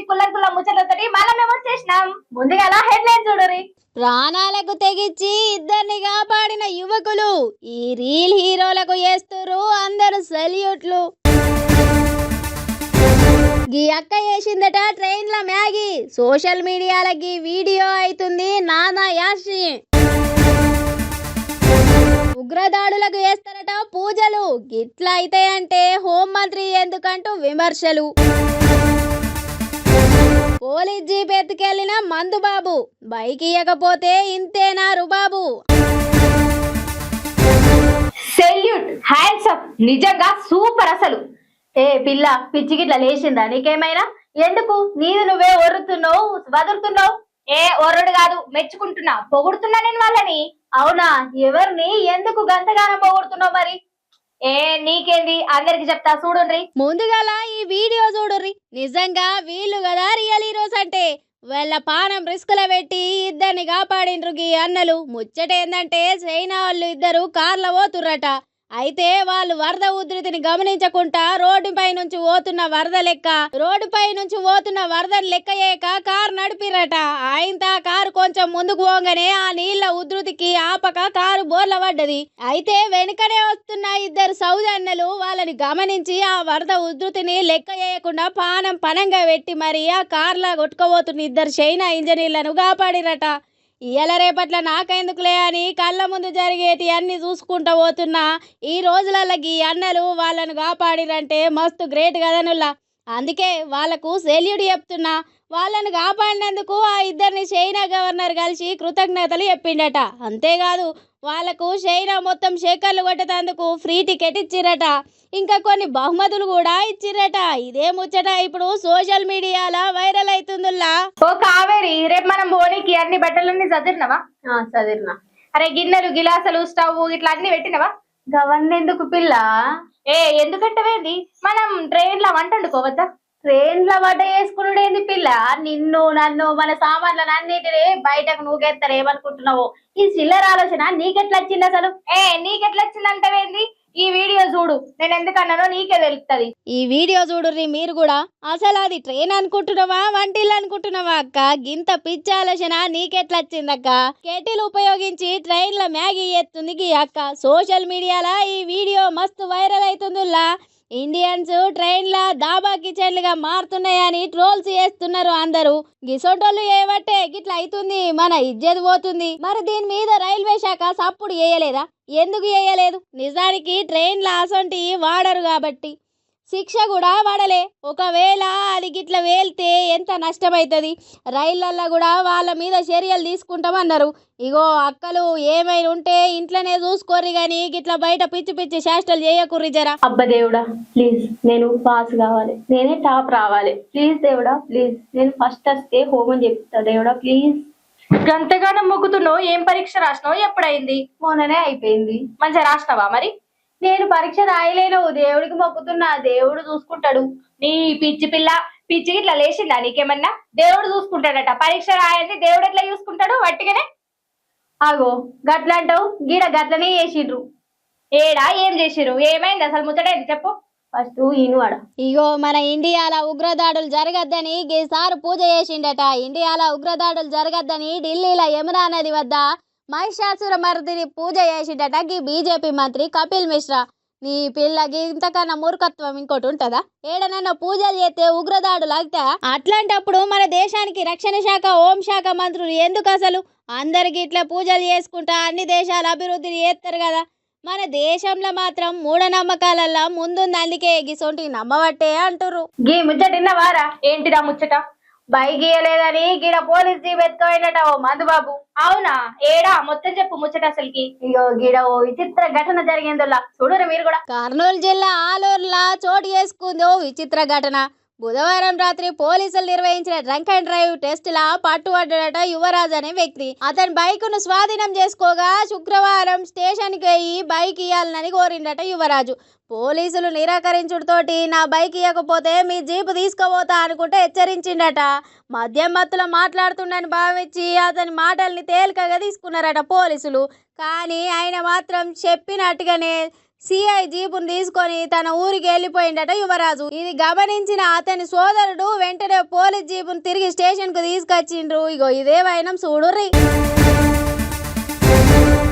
లేచి కుల్లర్ కుల్ల ముచ్చట్లతోటి మళ్ళా మేము వచ్చేసినాం ముందుగా హెడ్ లైన్ చూడరి ప్రాణాలకు తెగించి ఇద్దరిని కాపాడిన యువకులు ఈ రీల్ హీరోలకు చేస్తురు అందరు సెల్యూట్లు గీ అక్క వేసిందట ట్రైన్ల మ్యాగీ. సోషల్ మీడియాలకి వీడియో అవుతుంది నానా యాషి ఉగ్రదాడులకు వేస్తారట పూజలు. గిట్లా అయితాయంటే హోంమంత్రి ఎందుకంటూ విమర్శలు. పోలీస్ జీప్ ఎత్తుకెళ్ళిన మందుబాబు బైక్ ఇయ్యకపోతే ఇంతేనా రుబాబు? సెల్యూట్ హ్యాండ్స్ అప్ నిజంగా సూపర్ అసలు. ఏ పిల్ల పిచ్చి గిట్ల లేచిందా నీకేమైనా? ఎందుకు? నీది నువ్వే ఒర్రుతున్నావు వదులుతున్నావు ఏ ఒర్రుడు కాదు మెచ్చుకుంటున్నా పొగుడుతున్నా నేను వాళ్ళని. అవునా? ఎవరిని? ఎందుకు గంతగానం పొగుడుతున్నావు మరి? ఏ నీకేంది? అందరికి చెప్తా చూడుండ్రి. ముందుగాల ఈ వీడియో చూడుర్రి. నిజంగా వీళ్ళు కదా రియల్ హీరోస్ అంటే. వీళ్ళ పానం రిస్కుల పెట్టి ఇద్దరిని కాపాడిండ్రు గీ అన్నలు. ముచ్చట ఏందంటే చైనా వాళ్ళు ఇద్దరు కార్ల పోతుర్రట. అయితే వాళ్ళు వరద ఉధృతిని గమనించకుండా రోడ్డుపై నుంచి పోతున్న వరద లెక్క రోడ్డుపై నుంచి పోతున్న వరదని లెక్క చేయక కారు నడిపిరట. ఆయన కారు కొంచెం ముందుకు పోగానే ఆ నీళ్ళ ఉధృతికి ఆపక కారు బోర్ల పడ్డది. అయితే వెనుకనే వస్తున్న ఇద్దరు సౌజన్యలు వాళ్ళని గమనించి ఆ వరద ఉధృతిని లెక్క చేయకుండా పానం పనంగా పెట్టి మరి ఆ కార్లా కొట్టుకోబోతున్న ఇద్దరు చైనా ఇంజనీర్లను కాపాడిరట. ఇయ్యాల రేపట్ల నాకెందుకులే అని కళ్ళ ముందు జరిగేటి అన్ని చూసుకుంటూ పోతున్నా. ఈ రోజులలో ఈ అన్నలు వాళ్ళను కాపాడిరంటే మస్తు గ్రేట్ కదనుల్లా. అందుకే వాళ్ళకు సెల్యూట్ చెప్తున్నా వాళ్ళని కాపాడినందుకు ఆ ఇద్దరిని చైనా గవర్నర్ కలిసి కృతజ్ఞతలు చెప్పిండట. అంతేకాదు వాళ్ళకు చైనా మొత్తం షేకర్లు కొట్టేందుకు ఫ్రీ టికెట్ ఇచ్చిరట. ఇంకా కొన్ని బహుమతులు కూడా ఇచ్చిరట. ఇదే ముచ్చట ఇప్పుడు సోషల్ మీడియాలో వైరల్ అవుతుందిలా ఓ కావేరి రేపు మనం బోనికి అన్ని బట్టలన్నీ చదివినవా చదివినా అరే గిన్నెలు గిలాసలు స్టవ్ ఇట్లా అన్ని పెట్టినవా? గవన్నీ ఎందుకు పిల్ల? ఏ ఎందుకంటవేంది? మనం ట్రైన్లో వంట వండుకోవద్దా? ట్రైన్లో వంట చేసుకున్నాడు ఏంది పిల్ల? నిన్ను నన్ను మన సామాన్లను అన్నిటిని బయటకు నువ్వుకెత్తారు ఏమనుకుంటున్నావు ఈ చిల్లర ఆలోచన నీకెట్లా వచ్చింది అసలు ఏ నీకెట్లా వచ్చింది అంటవేంది ఈ వీడియో చూడు. నేను ఎందుకన్నానో నీకే తెలుస్తుంది ఈ వీడియో చూడుర్రి మీరు కూడా. అసలు అది ట్రైన్ అనుకుంటున్నావా? వంటిల్లు అనుకుంటున్నావా అక్క? గింత పిచ్చి ఆలోచన నీకెట్లా వచ్చిందక్క కెటిల్ ఉపయోగించి ట్రైన్ల మ్యాగీ ఎత్తుంది గీ అక్క. సోషల్ మీడియాలో ఈ వీడియో మస్తు వైరల్ అవుతుందిలా ఇండియన్స్ ట్రైన్ల దాబా కిచెన్లుగా మారుతున్నాయని ట్రోల్స్ చేస్తున్నారు అందరూ. గిసోటోళ్ళు ఏవట్టే గిట్లా అవుతుంది మన ఇజ్జత్ పోతుంది. మరి దీని మీద రైల్వే శాఖ సప్పుడు చేయలేదా? ఎందుకు చేయలేదు? నిజానికి ట్రైన్ల అసొంటి వాడరు కాబట్టి. శిక్ష కూడా పడలే. ఒకవేళ అది గిట్ల వేల్తే ఎంత నష్టమవుతుంది రైళ్ళల్లో కూడా వాళ్ళ మీద చర్యలు తీసుకుంటామన్నారు. ఇగో అక్కలు ఏమైనా ఉంటే ఇంట్లోనే చూసుకోర్రి కానీ గిట్ల బయట పిచ్చి పిచ్చి చేష్టలు చేయకుర్రి జరా. అబ్బ దేవుడా ప్లీజ్ నేను పాస్ కావాలి. నేనే టాప్ రావాలి. ప్లీజ్ దేవుడా ప్లీజ్. నేను ఫస్ట్ వస్తే హోమం చెప్తా దేవుడా ప్లీజ్. గంతగానం మొక్కుతున్నావు ఏం పరీక్ష రాసినావు ఎప్పుడైంది? మొన్ననే అయిపోయింది. మంచిగా రాసినావా మరి? నేను పరీక్ష రాయలేను. దేవుడికి మొక్కుతున్నా. దేవుడు చూసుకుంటాడు. నీ పిచ్చి పిల్ల పిచ్చి ఇట్లా లేచిందా నీకేమన్నా? దేవుడు చూసుకుంటాడట. పరీక్ష రాయండి దేవుడు ఎట్లా చూసుకుంటాడు? వట్టిగానే? ఆగో గట్ల అంటావు గీడ గట్లనే చేసిండ్రు. ఏడా ఏం చేసిర్రు ఏమైంది? అసలు ముచ్చటేంది చెప్పు. ఫస్ట్ ఈనువాడ ఇగో మన ఇండియాలో ఉగ్రదాడులు జరగద్దని గీసారు పూజ చేసిండట. ఇండియాలో ఉగ్రదాడులు జరగద్దని ఢిల్లీలో యమునా నది వద్ద మహిషాసుర మర్దిని పూజ చేసిండట గీ బీజేపీ మంత్రి కపిల్ మిశ్రా. నీ పిల్లకి ఇంతకన్నా మూర్ఖత్వం ఇంకోటి ఉంటుందా? ఏడనన్నా పూజలు చేస్తే ఉగ్రదాడులు అవుతా అట్లాంటప్పుడు మన దేశానికి రక్షణ శాఖ హోంశాఖ మంత్రులు ఎందుకు అసలు? అందరికి ఇట్లా పూజలు చేసుకుంటా అన్ని దేశాలు అభివృద్ధి చేస్తారు కదా. మన దేశంలో మాత్రం మూఢనమ్మకాలల్లో ముందుంది. అందుకే గిసొంటి నమ్మబట్టే అంటుర్రు. గీ ముచ్చట విన్నవారా? ఏంటిదా ముచ్చట? బైక్ గీయలేదని గీడ పోలీస్ జీప్ ఎత్తుకోయినట ఓ మందుబాబు. అవునా? ఏడా? మొత్తం చెప్పు ముచ్చట అసలుకి. ఇగో గీడ ఓ విచిత్ర ఘటన జరిగిందిలా చూడరు మీరు కూడా. కర్నూలు జిల్లా ఆలూరులా చోటు చేసుకుంది ఓ విచిత్ర ఘటన. బుధవారం రాత్రి పోలీసులు నిర్వహించిన డ్రంక్ అండ్ డ్రైవ్ టెస్టులా పట్టుబడ్డట యువరాజ్ అనే వ్యక్తి. అతని బైక్ను స్వాధీనం చేసుకోగా శుక్రవారం స్టేషన్కి వెయ్యి బైక్ ఇవ్వాలని కోరిండట యువరాజు. పోలీసులు నిరాకరించుడుతోటి నా బైక్ ఇవ్వకపోతే మీ జీపు తీసుకుపోతా అనుకుంటే హెచ్చరించిండట మద్యం మత్తులో మాట్లాడుతుండని భావించి అతని మాటల్ని తేలికగా తీసుకున్నారట పోలీసులు. కానీ ఆయన మాత్రం చెప్పినట్టుగానే సిఐ జీపును తీసుకొని తన ఊరికి వెళ్ళిపోయిండట యువరాజు. ఇది గమనించిన అతని సోదరుడు వెంటనే పోలీస్ జీపును తిరిగి స్టేషన్కు తీసుకొచ్చిండ్రు. ఇగో ఇదే వైనం చూడుర్రి.